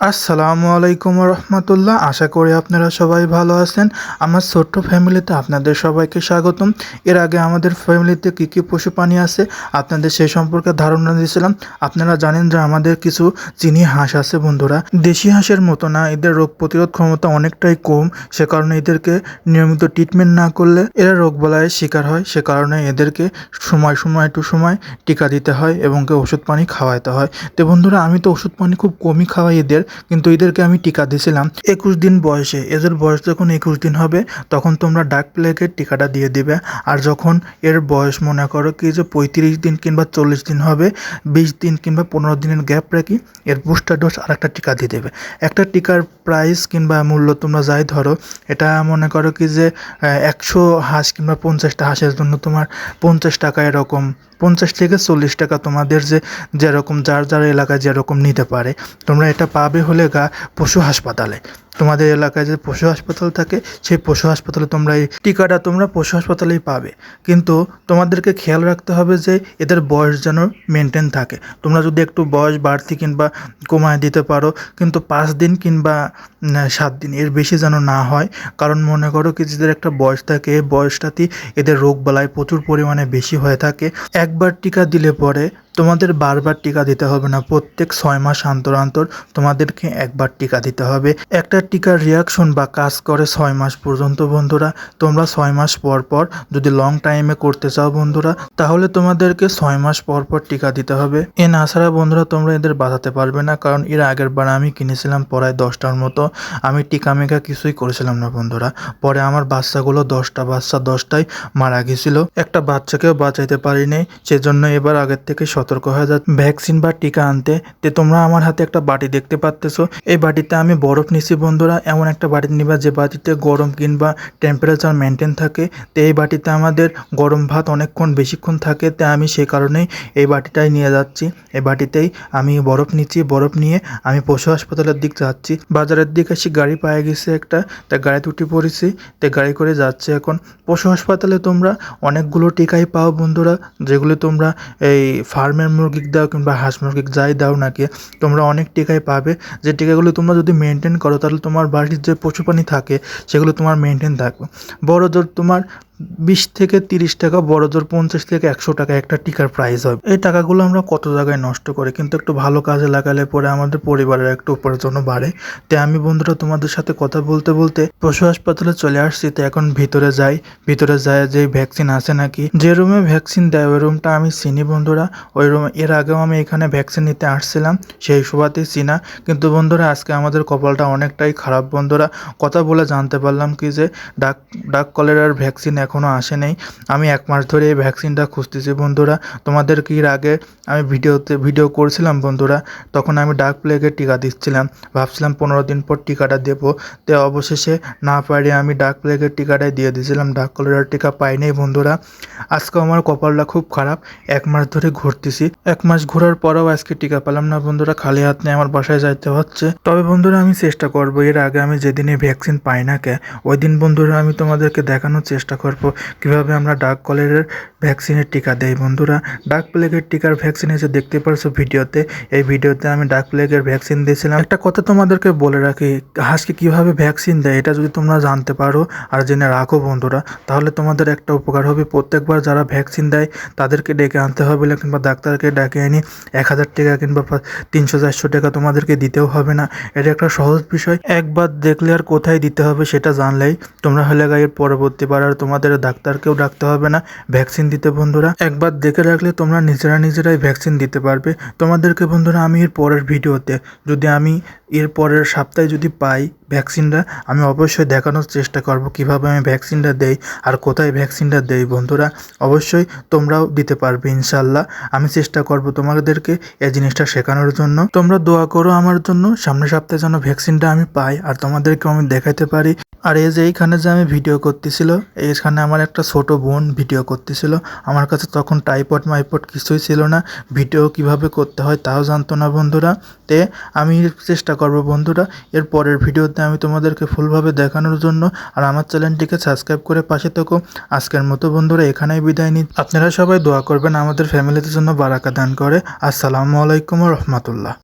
আসসালামু আলাইকুম রহমতুল্লাহ। আশা করি আপনারা সবাই ভালো আছেন। আমার ছোট্ট ফ্যামিলিতে আপনাদের সবাইকে স্বাগতম। এর আগে আমাদের ফ্যামিলিতে কী কী পশু প্রাণী আছে আপনাদের সেই সম্পর্কে ধারণা দিয়েছিলাম। আপনারা জানেন যে আমাদের কিছু চিনি হাঁস আছে বন্ধুরা। দেশি হাঁসের মতো না, এদের রোগ প্রতিরোধ ক্ষমতা অনেকটাই কম। সে কারণে এদেরকে নিয়মিত ট্রিটমেন্ট না করলে এরা রোগ বলায়ের শিকার হয়। সে কারণে এদেরকে সময় সময় টু সময় টিকা দিতে হয় এবং ওষুধ পানি খাওয়াইতে হয়। তো বন্ধুরা, আমি তো ওষুধ পানি খুব কমই খাওয়াই এদের। কিন্তু এদেরকে আমি টিকা দিয়েছিলাম একুশ দিন বয়সে। এদের বয়স যখন একুশ দিন হবে, তখন তোমরা ডাক প্লেগের টিকাটা দিয়ে দিবে। আর যখন এর বয়স মনে করো কি যে পঁয়ত্রিশ দিন কিংবা চল্লিশ দিন হবে, বিশ দিন কিংবা পনেরো দিনের গ্যাপ রাখি এর বুস্টার ডোজ আর একটা টিকা দিয়ে দেবে। একটা টিকার প্রাইস কিংবা মূল্য তোমরা যাই ধরো, এটা মনে করো কি যে একশো হাঁস কিংবা পঞ্চাশটা হাঁসের জন্য তোমার পঞ্চাশ টাকা এরকম, পঞ্চাশ থেকে চল্লিশ টাকা তোমাদের যে, যেরকম যার যার এলাকায় যেরকম নিতে পারে। তোমরা এটা পাবে হলে গা পশু হাসপাতালে। তোমাদের এলাকায় যে পশু হাসপাতাল থাকে, সেই পশু হাসপাতালে তোমরা এই টিকাটা তোমরা পশু হাসপাতালেই পাবে। কিন্তু তোমাদেরকে খেয়াল রাখতে হবে যে, এদের বয়স যেন মেনটেন থাকে। তোমরা যদি একটু বয়স বাড়তি কিংবা কমায় দিতে পারো, কিন্তু পাঁচ দিন কিংবা সাত দিন এর বেশি যেন না হয়। কারণ মনে করো কি, যেদের একটা বয়স থাকে, এই বয়সটাতেই এদের রোগ বালাই প্রচুর পরিমাণে বেশি হয়ে থাকে। একবার টিকা দিলে পরে তোমাদের বারবার টিকা দিতে হবে না। প্রত্যেক ছয় মাস অন্তর অন্তর তোমাদেরকে একবার টিকা দিতে হবে। একটা টিকার রিয়াকশন বা কাজ করে ছয় মাস পর্যন্ত বন্ধুরা, তোমরা ছয় মাস পর পর যদি লং টাইমে করতে চাও বন্ধুরা, তাহলে তোমাদেরকে ছয় মাস পর পর টিকা দিতে হবে। এ না ছাড়া বন্ধুরা, তোমরা এদের বাঁচাতে পারবে না, কারণ এর আগের বার আমি কিনেছিলাম প্রায় দশটার মতো। আমি টিকা মেকা কিছুই করেছিলাম না বন্ধুরা। পরে আমার বাচ্চাগুলো দশটা বাচ্চা দশটাই মারা গেছিল। একটা বাচ্চাকেও বাঁচাইতে পারিনি, সেজন্য এবার আগের থেকে সতর্ক হয়ে যা। ভ্যাকসিন বা টিকা আনতে, তে তোমরা আমার হাতে একটা বাটি দেখতে পাচ্তেছো এই বাটিতে আমি বরফ নিছি বন্ধুরা, এমন একটা বাটি নিবা যে বাটিতে গরম কিংবা টেম্পারেচার মেনটেন থাকে। তো এই বাটিতে আমাদের গরম ভাত অনেকক্ষণ বেশিক্ষণ থাকে, তে আমি সেই কারণেই এই বাটিটাই নিয়ে যাচ্ছি। এই বাটিতেই আমি বরফ নিচ্ছি, বরফ নিয়ে আমি পশু হাসপাতালের দিক যাচ্ছি। বাজারের দিকে এসে গাড়ি পায়ে গেছে একটা, তা গাড়িতে উঠে পড়েছি, তে গাড়ি করে যাচ্ছে এখন। পশু হাসপাতালে তোমরা অনেকগুলো টিকাই পাও বন্ধুরা, যেগুলো তোমরা এই ফার্মের মুরগিক দাও কিংবা হাঁস মুরগিক যাই দাও নাকি তোমরা অনেক টিকাই পাবে। যে টিকাগুলো তোমরা যদি মেনটেন করো, তাহলে তোমার বাড়ির যে পশু প্রাণী থাকে সেগুলো তোমার মেনটেন থাকবে। বড় তোমার বিশ থেকে তিরিশ টাকা বড় জোর পঞ্চাশ থেকে একশো টাকা একটা টিকার প্রাইস হবে এই টাকাগুলো আমরা কত জায়গায় নষ্ট করি? কিন্তু একটু ভালো কাজে লাগালে পরে আমাদের পরিবারের একটু উপার্জনও বাড়ে। তাই আমি বন্ধুরা তোমাদের সাথে কথা বলতে বলতে পশু হাসপাতালে চলে আসছি, তো এখন ভিতরে যাই। ভিতরে যায় যে ভ্যাকসিন আছে নাকি? যে রুমে ভ্যাকসিন দেয়, ওই রুমটা আমি চিনি বন্ধুরা। ওই রুমে, এর আগেও আমি এখানে ভ্যাকসিন নিতে আসছিলাম, সেই সুবাদেই চিনা। কিন্তু বন্ধুরা, আজকে আমাদের কপালটা অনেকটাই খারাপ বন্ধুরা। কথা বলে জানতে পারলাম কি যে ডাক ডাক কলেরার ভ্যাকসিন এখনও আসে নাই। আমি এক মাস ধরে এই ভ্যাকসিনটা খুঁজতেছি বন্ধুরা। তোমাদের কি এর আগে আমি ভিডিওতে ভিডিও করছিলাম বন্ধুরা, তখন আমি ডাক প্লেগের টিকা দিচ্ছিলাম। ভাবছিলাম পনেরো দিন পর টিকাটা দেবো। তো অবশেষে না পারি আমি ডাক প্লেগের টিকাটাই দিয়ে দিয়েছিলাম। ডাক কলেরার টিকা পাইনি বন্ধুরা। আজকে আমার কপালটা খুব খারাপ। এক মাস ধরে ঘুরতেছি। এক মাস ঘোরার পরেও আজকে টিকা পেলাম না বন্ধুরা। খালি হাত নিয়ে আমার বাসায় যাইতে হচ্ছে। তবে বন্ধুরা আমি চেষ্টা করব। এর আগে আমি যেদিনে ভ্যাকসিন পাই না কে, ওই দিন বন্ধুরা আমি তোমাদেরকে দেখানোর চেষ্টা করব। কীভাবে আমরা ডাক কলেরের ভ্যাকসিনের টিকা দেই? বন্ধুরা, ডাক প্লেগের টিকার ভ্যাকসিন এসে দেখতে পারছ ভিডিওতে। এই ভিডিওতে আমি ডাক প্লেগের ভ্যাকসিন দিয়েছিলাম। একটা কথা তোমাদেরকে বলে রাখি, হাঁসকে কীভাবে ভ্যাকসিন দেয় এটা যদি তোমরা জানতে পারো আর জেনে রাখো বন্ধুরা, তাহলে তোমাদের একটা উপকার হবে। প্রত্যেকবার যারা ভ্যাকসিন দেয়, তাদেরকে ডেকে আনতে হবে না কিংবা ডাক্তারকে ডেকে এনে এক হাজার টাকা কিংবা তিনশো চারশো টাকা তোমাদেরকে দিতেও হবে না। এটা একটা সহজ বিষয়। একবার দেখলে আর কোথায় দিতে হবে সেটা জানলেই তোমরা হলে গায়ের পরবর্তীবার আর তোমাদের ডাক্তারকেও ডাকতে হবে না, ভ্যাকসিন দিতে বন্ধুরা। একবার দেখে রাখলে তোমরা নিজেরা নিজেরাই ভ্যাকসিন দিতে পারবে। তোমাদেরকে বন্ধুরা, আমি এর পরের ভিডিওতে, যদি আমি এর পরের সপ্তাহে যদি পাই ভ্যাকসিনটা, আমি অবশ্যই দেখানোর চেষ্টা করব কীভাবে আমি ভ্যাকসিনটা দেই আর কোথায় ভ্যাকসিনটা দেই বন্ধুরা। অবশ্যই তোমরাও দিতে পারবে ইনশাল্লাহ আমি চেষ্টা করব তোমাদেরকে এই জিনিসটা শেখানোর জন্য। তোমরা দোয়া করো আমার জন্য, সামনের সপ্তাহে যেন ভ্যাকসিনটা আমি পাই আর তোমাদেরকেও আমি দেখাতে পারি। আর এই যে এইখানে যে আমি ভিডিও করতেছিল, এইখানে আমার একটা ছোট বোন ভিডিও করতেছিল। আমার কাছে তখন টাইপড মাইপড কিছুই ছিল না। ভিডিও কীভাবে করতে হয় তাও জানতো না বন্ধুরা। তে আমি চেষ্টা করব বন্ধুরা, এর পরের ভিডিওতে আমি তোমাদেরকে ফুলভাবে দেখানোর জন্য। আর আমার চ্যানেলটিকে সাবস্ক্রাইব করে পাশে থেকো। আজকের মতো বন্ধুরা, এখানেই বিদায় নিই। আপনারা সবাই দোয়া করবেন আমাদের ফ্যামিলিদের জন্য বারাকা দান করে। আসসালামু আলাইকুম রহমতুল্লাহ।